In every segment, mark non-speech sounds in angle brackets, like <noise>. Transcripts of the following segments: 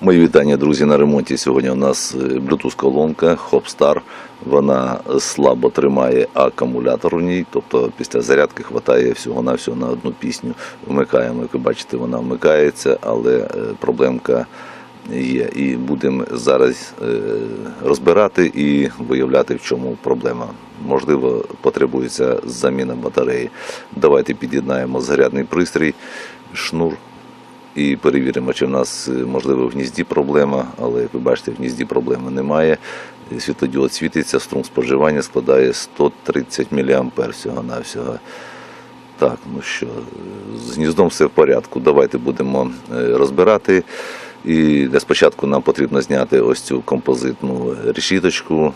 Мої вітання, друзі, на ремонті. Сьогодні у нас е, Bluetooth-колонка Hopstar. Вона слабо тримає акумулятор у ній, тобто після зарядки вистачає всього-навсього на одну пісню. Вмикаємо, як ви бачите, вона вмикається, але е, проблемка є. І будемо зараз е, розбирати і виявляти, в чому проблема. Можливо, потребується заміна батареї. Давайте під'єднаємо зарядний пристрій, шнур і перевіримо, чи в нас е, можливо в гнізді проблема, але як ви бачите, в гнізді проблеми немає. Е, Світлодіод світиться, струм споживання складає 130 мА всього-навсього. Так, ну що, з гніздом все в порядку. Давайте будемо е, розбирати. І для спочатку нам потрібно зняти ось цю композитну решіточку.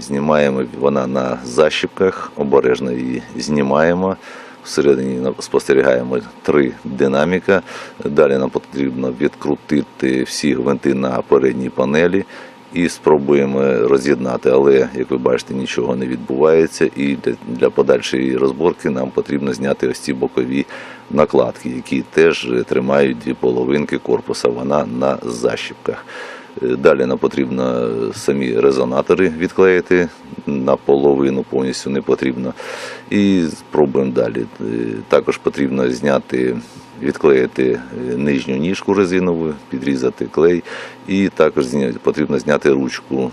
Знімаємо вона на защіпках, обережно її знімаємо. Всередині спостерігаємо три динаміка. Далі нам потрібно відкрутити всі гвинти на передній панелі і спробуємо роз'єднати. Але, як ви бачите, нічого не відбувається. І для, подальшої розборки нам потрібно зняти ось ці бокові накладки, які теж тримають дві половинки корпуса. Вона на защіпках. Е, Далі нам потрібно самі резонатори відклеїти наполовину, повністю не потрібно. І спробуємо далі. Е, Також потрібно зняти, відклеїти е, нижню ніжку резинову, підрізати клей. І також потрібно зняти ручку.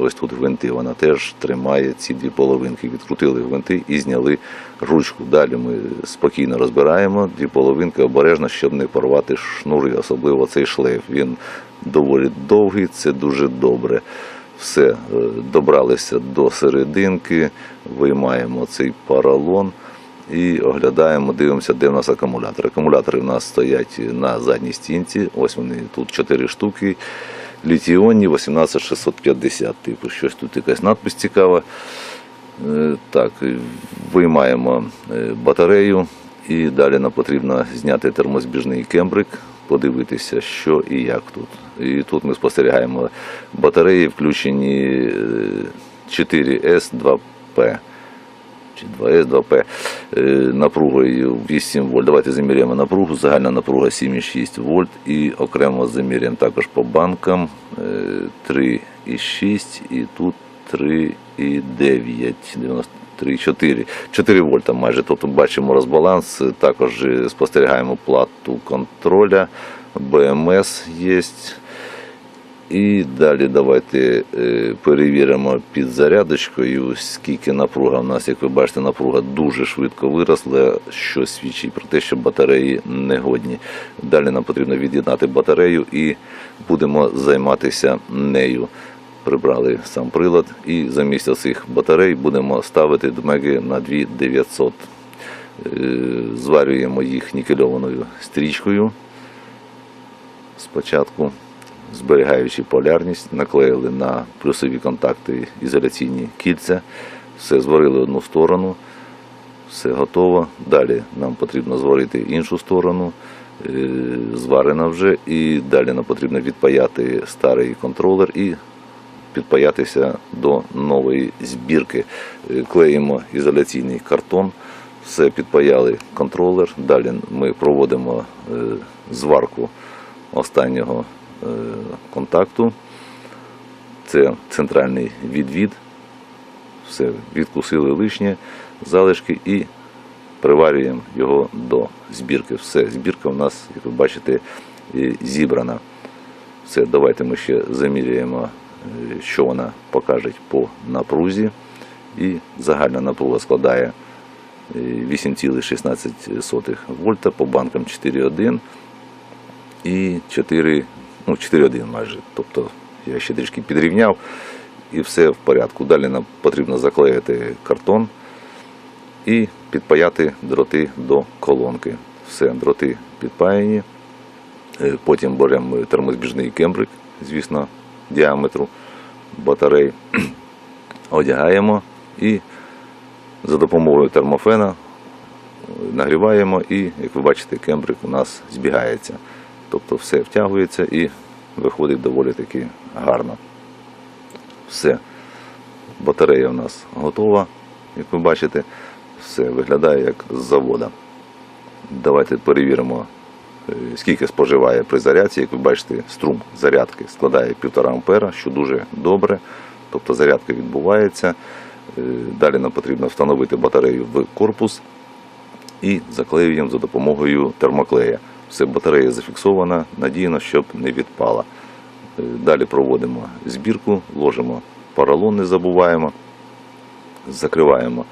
Ось тут гвинти, вона теж тримає ці дві половинки. Відкрутили гвинти і зняли ручку. Далі ми спокійно розбираємо дві половинки обережно, щоб не порвати шнури, особливо цей шлейф. Він доволі довгий, це дуже добре. Все, е, добралися до серединки, виймаємо цей поролон і оглядаємо, дивимося, де в нас акумулятор. Акумулятори в нас стоять на задній стінці. Ось вони тут 4 штуки. Літіонні 18650. Типу, щось тут якась надпись цікава. Е, Так, виймаємо е, батарею і далі нам потрібно зняти термозбіжний кембрик, подивитися, що і як тут. І тут ми спостерігаємо батареї, включені е, 4S2P чи 2С, 2П е, напругою 8 вольт. Давайте заміряємо напругу. Загальна напруга 7,6 вольт і окремо заміряємо також по банкам е, 3,6 і тут 3,9, 93,4. 4 вольта майже. Тобто бачимо розбаланс. Також е, спостерігаємо плату контроля. БМС є. І далі давайте е, перевіримо під зарядочкою, скільки напруга в нас, як ви бачите, напруга дуже швидко виросла, що свідчить про те, що батареї негодні. Далі нам потрібно від'єднати батарею і будемо займатися нею. Прибрали сам прилад і замість цих батарей будемо ставити дмеги на 2900. Е, Зварюємо їх нікельованою стрічкою спочатку зберігаючи полярність, наклеїли на плюсові контакти ізоляційні кільця, все зварили одну сторону, все готово. Далі нам потрібно зварити іншу сторону, е, зварена вже, і далі нам потрібно відпаяти старий контролер і підпаятися до нової збірки. Е, Клеїмо ізоляційний картон, все підпаяли контролер. Далі ми проводимо е, зварку останнього контакту. Це центральний відвід. Все, відкусили лишнє, залишки і приварюємо його до збірки. Все, збірка у нас, як ви бачите, е, зібрана. Все, давайте ми ще заміряємо, е, що вона покаже по напрузі. І загальна напруга складає е, 8,16 вольта по банкам 4,1 і 4, ну 4,1 майже. Тобто я ще трішки підрівняв і все в порядку. Далі нам потрібно заклеїти картон і підпаяти дроти до колонки. Все, дроти підпаяні. Е, Потім беремо термозбіжний кембрик, звісно, діаметру батарей, <clears throat> одягаємо і за допомогою термофена нагріваємо і, як ви бачите, кембрик у нас збігається. Тобто все втягується і виходить доволі таки гарно. Все. Батарея у нас готова, як ви бачите, все виглядає як з завода. Давайте перевіримо е, скільки споживає при зарядці. Як ви бачите, струм зарядки складає 1,5 ампера, що дуже добре. Тобто зарядка відбувається. Е, Далі нам потрібно встановити батарею в корпус і заклеюємо за допомогою термоклея. Все, батарея зафіксована, надійно, щоб не відпала. Е, Далі проводимо збірку, ложимо поролон, не забуваємо, закриваємо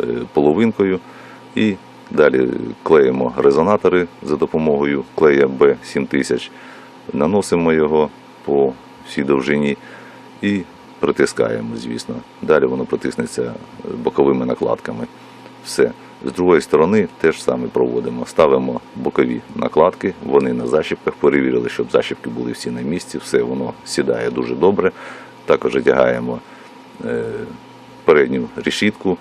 е, половинкою і далі клеїмо резонатори за допомогою клея B7000, наносимо його по всій довжині і притискаємо, звісно. Далі воно притиснеться боковими накладками. Все. З другої сторони теж саме проводимо. Ставимо бокові накладки, вони на защіпках перевірили, щоб защіпки були всі на місці, все воно сідає дуже добре. Також одягаємо е, передню решітку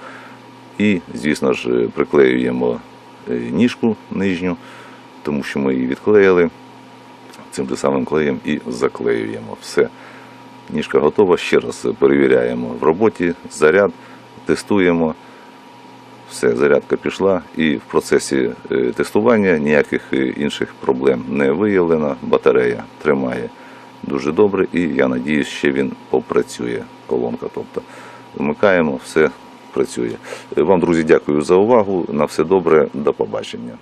і, звісно ж, приклеюємо е, ніжку нижню, тому що ми її відклеїли цим же самим клеєм і заклеюємо. Все. Ніжка готова. Ще раз перевіряємо в роботі, заряд, тестуємо. Все, зарядка пішла, і в процесі е, тестування ніяких е, інших проблем не виявлено. Батарея тримає дуже добре, і я надіюсь, ще він попрацює. Колонка. Тобто вмикаємо, все працює. Е, Вам, друзі, дякую за увагу. На все добре, до побачення.